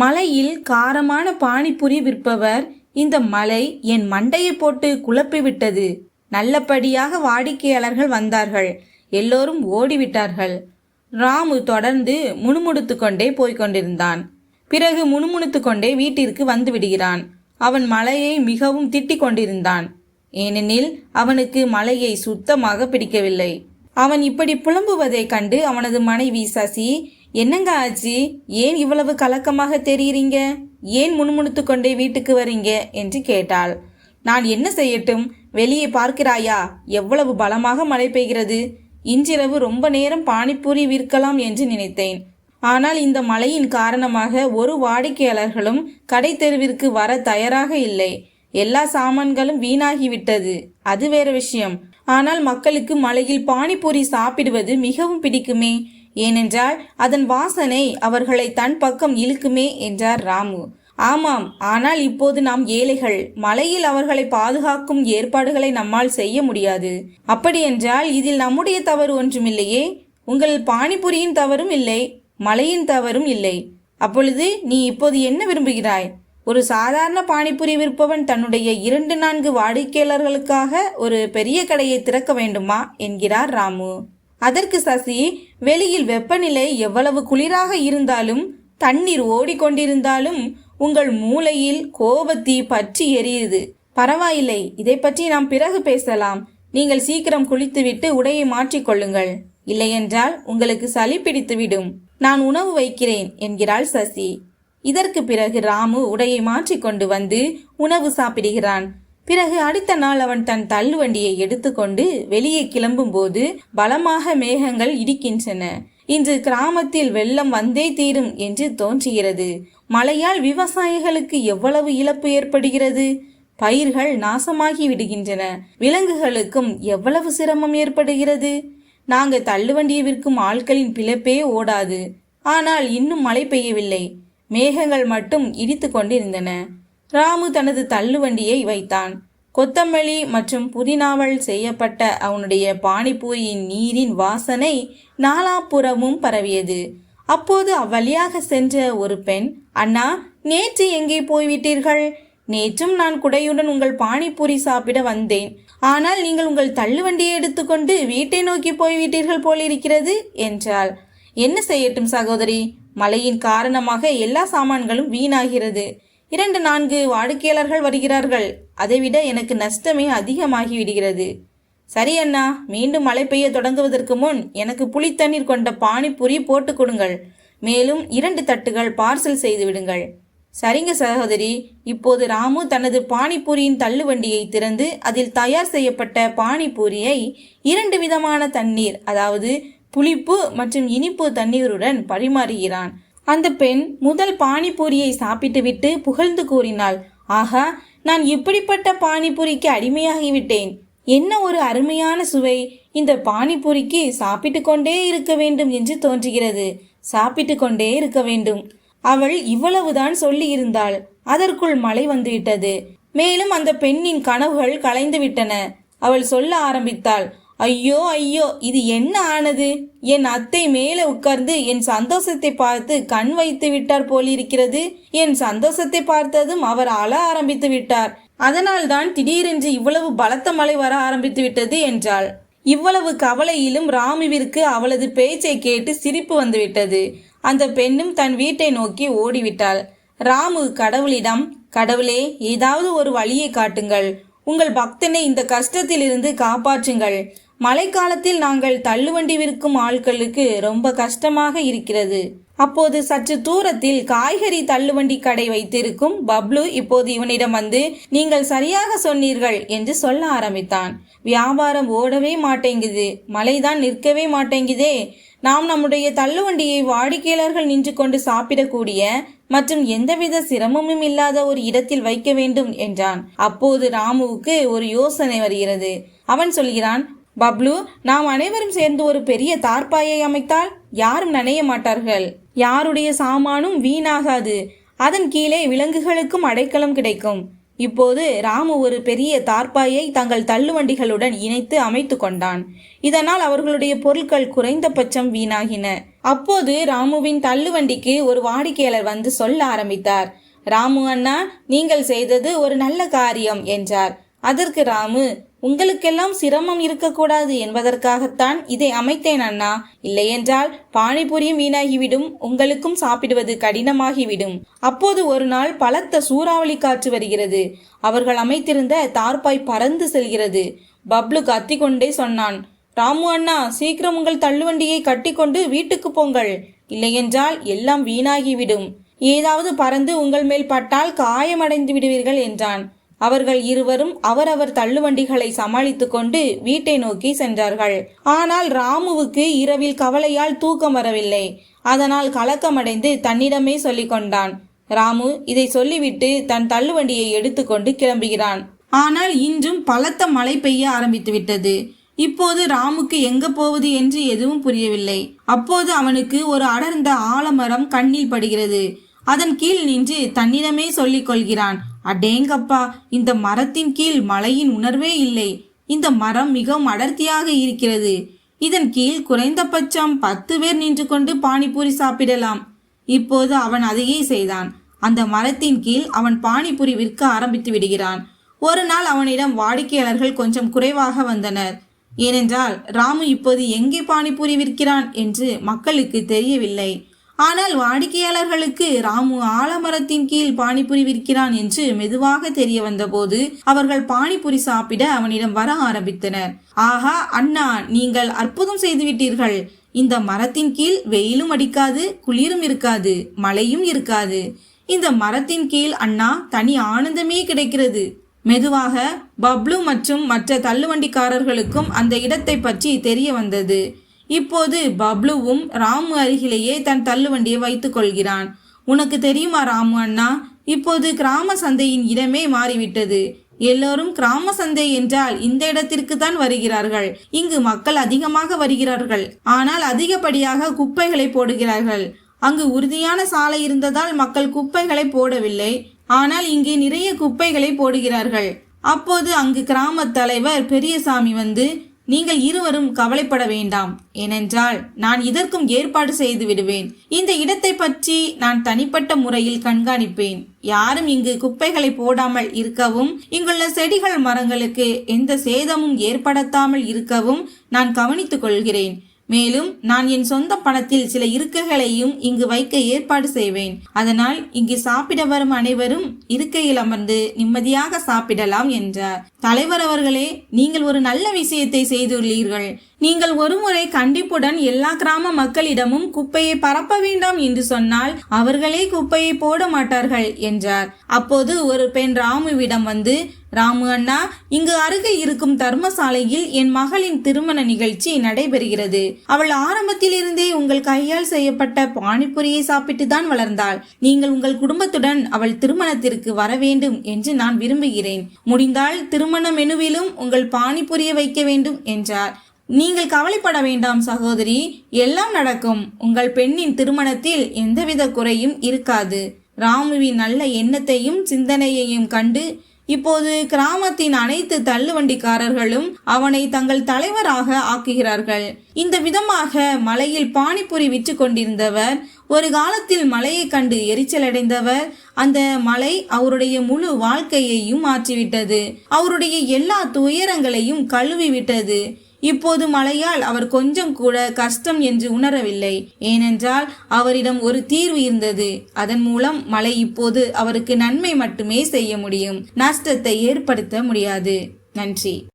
மலையில் காரமான பானிபூரி விற்பவர். இந்த மலை என் மண்டையை போட்டு குழப்பிவிட்டது நல்லபடியாக வாடிக்கையாளர்கள் வந்தார்கள். எல்லோரும் ஓடிவிட்டார்கள். ராமு தொடர்ந்து முணுமுணுத்து கொண்டே போய்க் கொண்டிருந்தான். பிறகு முணுமுணுத்து கொண்டே வீட்டிற்கு வந்து விடுகிறான். அவன் மலையை மிகவும் திட்டிக் கொண்டிருந்தான். ஏனெனில் அவனுக்கு மலையை சுத்தமாக பிடிக்கவில்லை. அவன் இப்படி புலம்புவதைக் கண்டு அவனது மனைவி சசி என்னங்க ஆச்சி? ஏன் இவ்வளவு கலக்கமாக தெரியுறீங்க? ஏன் முணுமுணுத்து கொண்டே வீட்டுக்கு வரீங்க? என்று கேட்டாள். நான் என்ன செய்யட்டும்? வெளியே பார்க்கிறாயா? எவ்வளவு பலமாக மழை பெய்கிறது. இன்றிரவு ரொம்ப நேரம் பானிபூரி விற்கலாம் என்று நினைத்தேன். ஆனால் இந்த மழையின் காரணமாக ஒரு வாடிக்கையாளர்களும் கடை தெருவிற்கு வர தயாராக இல்லை. எல்லா சாமான்களும் வீணாகிவிட்டது. அது வேற விஷயம். ஆனால் மக்களுக்கு மழையில் பானிபூரி சாப்பிடுவது மிகவும் பிடிக்குமே. ஏனென்றால் அதன் வாசனை அவர்களை தன் பக்கம் இழுக்குமே என்றார் ராமு. ஆமாம் ஆனால் இப்போது நாம் ஏழைகள். மலையில் அவர்களை பாதுகாக்கும் ஏற்பாடுகளை நம்மால் செய்ய முடியாது. அப்படியென்றால் இதில் நம்முடைய தவறு ஒன்றுமில்லையே. உங்கள் பானிபுரியின் தவறும் இல்லை மலையின் தவறும் இல்லை. அப்பொழுது நீ இப்போது என்ன விரும்புகிறாய்? ஒரு சாதாரண பானிபுரி விற்பவன் தன்னுடைய இரண்டு நான்கு வாடிக்கையாளர்களுக்காக ஒரு பெரிய கடையை திறக்க வேண்டுமா? என்கிறார் ராமு. அதற்கு சசி வெளியில் வெப்பநிலை எவ்வளவு குளிராக இருந்தாலும் தண்ணீர் ஓடிக்கொண்டிருந்தாலும் உங்கள் மூளையில் கோபத்தீ பற்றி எரியுது. பரவாயில்லை இதை பற்றி நாம் பிறகு பேசலாம். நீங்கள் சீக்கிரம் குளித்துவிட்டு உடையை மாற்றிக்கொள்ளுங்கள் இல்லையென்றால் உங்களுக்கு சளி பிடித்துவிடும். நான் உணவு வைக்கிறேன் என்கிறாள் சசி. இதற்கு பிறகு ராமு உடையை மாற்றிக்கொண்டு வந்து உணவு சாப்பிடுகிறான். பிறகு அடுத்த நாள் அவன் தன் தள்ளுவண்டியை எடுத்துக்கொண்டு வெளியே கிளம்பும்போது பலமாக மேகங்கள் இடிக்கின்றன. இன்று கிராமத்தில் வெள்ளம் வந்தே தீரும் என்று தோன்றுகிறது. மழையால் விவசாயிகளுக்கு எவ்வளவு இழப்பு ஏற்படுகிறது? பயிர்கள் நாசமாகி விடுகின்றன. விலங்குகளுக்கும் எவ்வளவு சிரமம் ஏற்படுகிறது? நாங்க தள்ளுவண்டியை விற்கும் ஆட்களின் பிழைப்பே ஓடாது. ஆனால் இன்னும் மழை பெய்யவில்லை. மேகங்கள் மட்டும் இடித்து கொண்டிருந்தன. ராமு தனது தள்ளுவண்டியை வைத்தான். கொத்தமல்லி மற்றும் புதினாவல் செய்யப்பட்ட அவனுடைய பானிபூரியின் நீரின் வாசனை நாலாப்புறமும் பரவியது. அப்போது அவ்வழியாக சென்ற ஒரு பெண் அண்ணா நேற்று எங்கே போய்விட்டீர்கள்? நேற்றும் நான் குடையுடன் உங்கள் பானிபூரி சாப்பிட வந்தேன். ஆனால் நீங்கள் உங்கள் தள்ளுவண்டியை எடுத்துக்கொண்டு வீட்டை நோக்கி போய்விட்டீர்கள் போலிருக்கிறது என்றாள். என்ன செய்யட்டும் சகோதரி? மழையின் காரணமாக எல்லா சாமான்களும் வீணாகிறது. இரண்டு நான்கு வாடிக்கையாளர்கள் வருகிறார்கள். அதைவிட எனக்கு நஷ்டமே அதிகமாகி விடுகிறது சரி அண்ணா மீண்டும் மழை பெய்ய தொடங்குவதற்கு முன் எனக்கு புளித்தண்ணீர் கொண்ட பானிபூரி போட்டு கொடுங்கள். மேலும் இரண்டு தட்டுகள் பார்சல் செய்து விடுங்கள் சரிங்க சகோதரி இப்போது ராமு தனது பானிபூரியின் தள்ளுவண்டியை திறந்து அதில் தயார் செய்யப்பட்ட பானிபூரியை இரண்டு விதமான தண்ணீர் அதாவது புளிப்பு மற்றும் இனிப்பு தண்ணீருடன் பரிமாறுகிறான். அந்த பெண் முதல் பானிபூரியை சாப்பிட்டுவிட்டு புகழ்ந்து கூறினாள். ஆகா நான் இப்படிப்பட்ட பானிபூரிக்கு அடிமையாகிவிட்டேன். என்ன ஒரு அருமையான சுவை. இந்த பானிபூரிக்கு சாப்பிட்டு கொண்டே இருக்க வேண்டும் என்று தோன்றுகிறது. சாப்பிட்டு கொண்டே இருக்க வேண்டும். அவள் இவ்வளவுதான் சொல்லி இருந்தாள் அதற்குள் மழை வந்துவிட்டது. மேலும் அந்த பெண்ணின் கனவுகள் கலைந்து விட்டன. அவள் சொல்ல ஆரம்பித்தாள். ஐயோ ஐயோ இது என்ன ஆனது? என் அத்தை மேலே உட்கார்ந்து என் சந்தோஷத்தை பார்த்து கண் வைத்து விட்டார் போலிருக்கிறது. என் சந்தோஷத்தை பார்த்ததும் அவர் அழ ஆரம்பித்து விட்டார். அதனால்தான் திடீரென்று இவ்வளவு பலத்த மழை வர ஆரம்பித்து விட்டது என்றாள். இவ்வளவு கவலையிலும் ராமுவிற்கு அவளது பேச்சை கேட்டு சிரிப்பு வந்துவிட்டது அந்த பெண்ணும் தன் வீட்டை நோக்கி ஓடிவிட்டாள். ராமு கடவுளிடம் கடவுளே ஏதாவது ஒரு வழியை காட்டுங்கள். உங்கள் பக்தனை இந்த கஷ்டத்திலிருந்து காப்பாற்றுங்கள். மழைக்காலத்தில் நாங்கள் தள்ளுவண்டி விற்கும் ஆட்களுக்கு ரொம்ப கஷ்டமாக இருக்கிறது. அப்போது சற்று தூரத்தில் காய்கறி தள்ளுவண்டி கடை வைத்திருக்கும் பப்ளு இப்போது இவனிடம் வந்து நீங்கள் சரியாக சொன்னீர்கள் என்று சொல்ல ஆரம்பித்தான். வியாபாரம் ஓடவே மாட்டேங்குது. மழைதான் நிற்கவே மாட்டேங்குதே. நாம் நம்முடைய தள்ளுவண்டியை வாடிக்கையாளர்கள் நின்று கொண்டு சாப்பிடக்கூடிய மற்றும் எந்தவித சிரமமும் இல்லாத ஒரு இடத்தில் வைக்க வேண்டும் என்றான். அப்போது ராமுவுக்கு ஒரு யோசனை வருகிறது. அவன் சொல்கிறான் பப்ளு நாம் அனைவரும் சேர்ந்து ஒரு பெரிய தார்ப்பாயை அமைத்தால் யாரும் நனைய மாட்டார்கள். யாருடைய சாமானும் வீணாகாது. அதன் கீழே விலங்குகளுக்கும் அடைக்கலம் கிடைக்கும். இப்போது ராமு ஒரு பெரிய தார்ப்பாயை தங்கள் தள்ளுவண்டிகளுடன் இணைத்து அமைத்து கொண்டான். இதனால் அவர்களுடைய பொருட்கள் குறைந்தபட்சம் வீணாகின. அப்போது ராமுவின் தள்ளுவண்டிக்கு ஒரு வாடிக்கையாளர் வந்து சொல்ல ஆரம்பித்தார். ராமு அண்ணா நீங்கள் செய்தது ஒரு நல்ல காரியம் என்றார். அதற்கு ராமு உங்களுக்கெல்லாம் சிரமம் இருக்கக்கூடாது என்பதற்காகத்தான் இதை அமைத்தேன் அண்ணா. இல்லையென்றால் பானிபூரியும் வீணாகிவிடும் உங்களுக்கும் சாப்பிடுவது கடினமாகிவிடும். அப்போது ஒரு நாள் பலத்த சூறாவளி காற்று வருகிறது. அவர்கள் அமைத்திருந்த தார்பாய் பறந்து செல்கிறது. பப்ளு கத்திக்கொண்டே சொன்னான் ராமு அண்ணா சீக்கிரம் உங்கள் தள்ளுவண்டியை கட்டிக்கொண்டு வீட்டுக்கு போங்கள். இல்லையென்றால் எல்லாம் வீணாகிவிடும். ஏதாவது பறந்து உங்கள் மேல் பட்டால் காயமடைந்து விடுவீர்கள் என்றான். அவர்கள் இருவரும் அவரவர் தள்ளுவண்டிகளை சமாளித்துக் கொண்டு வீட்டை நோக்கி சென்றார்கள். ஆனால் ராமுவுக்கு இரவில் கவலையால் தூக்கம் வரவில்லை. அதனால் கலக்கமடைந்து தன்னிடமே சொல்லிக் கொண்டான். ராமு இதை சொல்லிவிட்டு தன் தள்ளுவண்டியை எடுத்துக்கொண்டு கிளம்புகிறான். ஆனால் இன்றும் பலத்த மழை பெய்ய ஆரம்பித்து விட்டது. இப்போது ராமுக்கு எங்க போவது என்று எதுவும் புரியவில்லை. அப்போது அவனுக்கு ஒரு அடர்ந்த ஆலமரம் கண்ணில் படுகிறது. அதன் கீழ் நின்று தன்னிடமே சொல்லிக் கொள்கிறான். அடேங்கப்பா இந்த மரத்தின் கீழ் மழையின் உணர்வே இல்லை. இந்த மரம் மிகவும் அடர்த்தியாக இருக்கிறது. இதன் கீழ் குறைந்தபட்சம் பத்து பேர் நின்று கொண்டு பானிபூரி சாப்பிடலாம். இப்போது அவன் அதையே செய்தான். அந்த மரத்தின் கீழ் அவன் பானிபூரி விற்க ஆரம்பித்து விடுகிறான். ஒரு நாள் அவனிடம் வாடிக்கையாளர்கள் கொஞ்சம் குறைவாக வந்தனர். ஏனென்றால் ராமு இப்போது எங்கே பானிபூரி விற்கிறான்? என்று மக்களுக்கு தெரியவில்லை. ஆனால் வாடிக்கையாளர்களுக்கு ராமு ஆலமரத்தின் கீழ் பானிபுரி விற்கிறான் என்று மெதுவாக தெரிய வந்தபோது அவர்கள் பானிபுரி சாப்பிட அவனிடம் வர ஆரம்பித்தனர். ஆஹா அண்ணா நீங்கள் அற்புதம் செய்துவிட்டீர்கள். இந்த மரத்தின் கீழ் வெயிலும் அடிக்காது குளிரும் இருக்காது மழையும் இருக்காது. இந்த மரத்தின் கீழ் அண்ணா தனி ஆனந்தமே கிடைக்கிறது மெதுவாக பப்ளு மற்றும் மற்ற தள்ளுவண்டிக்காரர்களுக்கும் அந்த இடத்தை பற்றி தெரிய வந்தது. இப்போது பப்ளுவும் ராமு அருகிலேயே தன் தள்ளுவண்டியை வைத்துக் கொள்கிறான். உனக்கு தெரியுமா ராமு அண்ணா? இப்போது கிராம சந்தையின் இடமே மாறிவிட்டது. எல்லோரும் கிராம சந்தை என்றால் இந்த இடத்திற்கு தான் வருகிறார்கள். இங்கு மக்கள் அதிகமாக வருகிறார்கள். ஆனால் அதிகப்படியாக குப்பைகளை போடுகிறார்கள். அங்கு உறுதியான சாலை இருந்ததால் மக்கள் குப்பைகளை போடவில்லை. ஆனால் இங்கே நிறைய குப்பைகளை போடுகிறார்கள். அப்போது அங்கு கிராம தலைவர் பெரியசாமி வந்து நீங்கள் இருவரும் கவலைப்பட வேண்டாம். ஏனென்றால் நான் இதற்கும் ஏற்பாடு செய்து விடுவேன். இந்த இடத்தை பற்றி நான் தனிப்பட்ட முறையில் கண்காணிப்பேன். யாரும் இங்கு குப்பைகளை போடாமல் இருக்கவும் இங்குள்ள செடிகள் மரங்களுக்கு எந்த சேதமும் ஏற்படுத்தாமல் இருக்கவும் நான் கவனித்துக் கொள்கிறேன். மேலும் நான் என் சொந்த பணத்தில் சில இருக்கைகளையும் இங்கு வைக்க ஏற்பாடு செய்வேன். அதனால் இங்கு சாப்பிட வரும் அனைவரும் இருக்கையில் அமர்ந்து நிம்மதியாக சாப்பிடலாம் என்றார். தலைவர் அவர்களே நீங்கள் ஒரு நல்ல விஷயத்தை செய்துள்ளீர்கள். நீங்கள் ஒருமுறை கண்டிப்புடன் எல்லா கிராம மக்களிடமும் குப்பையை பரப்ப வேண்டாம் என்று சொன்னால் அவர்களே குப்பையை போட மாட்டார்கள் என்றார். அப்போது ஒரு பெண் ராமுவிடம் வந்து ராமு அண்ணா இங்கு அருகில் இருக்கும் தர்மசாலையில் என் மகளின் திருமண நிகழ்ச்சி நடைபெறுகிறது. அவள் ஆரம்பத்தில் இருந்தே உங்கள் கையால் செய்யப்பட்ட பானிபுரியை சாப்பிட்டு தான் வளர்ந்தாள். நீங்கள் உங்கள் குடும்பத்துடன் அவள் திருமணத்திற்கு வர வேண்டும் என்று நான் விரும்புகிறேன். முடிந்தால் திருமண மெனுவிலும் உங்கள் பானிபுரியை வைக்க வேண்டும் என்றார். நீங்கள் கவலைப்பட வேண்டாம் சகோதரி. எல்லாம் நடக்கும். உங்கள் பெண்ணின் திருமணத்தில் எந்தவித குறையும் இருக்காது. ராமுவின் நல்ல எண்ணத்தையும் சிந்தனையையும் கண்டு இப்போது கிராமத்தின் அனைத்து தள்ளுவண்டிக்காரர்களும் அவனை தங்கள் தலைவராக ஆக்குகிறார்கள். இந்த விதமாக மலையில் பானிபுரி விற்று கொண்டிருந்தவர் ஒரு காலத்தில் மலையை கண்டு எரிச்சலடைந்தவர் அந்த மலை அவருடைய முழு வாழ்க்கையையும் மாற்றிவிட்டது. அவருடைய எல்லா துயரங்களையும் கழுவி விட்டது இப்போது மழையால் அவர் கொஞ்சம் கூட கஷ்டம் என்று உணரவில்லை. ஏனென்றால் அவரிடம் ஒரு தீர்வு இருந்தது. அதன் மூலம் மழை இப்போது அவருக்கு நன்மை மட்டுமே செய்ய முடியும். நஷ்டத்தை ஏற்படுத்த முடியாது. நன்றி.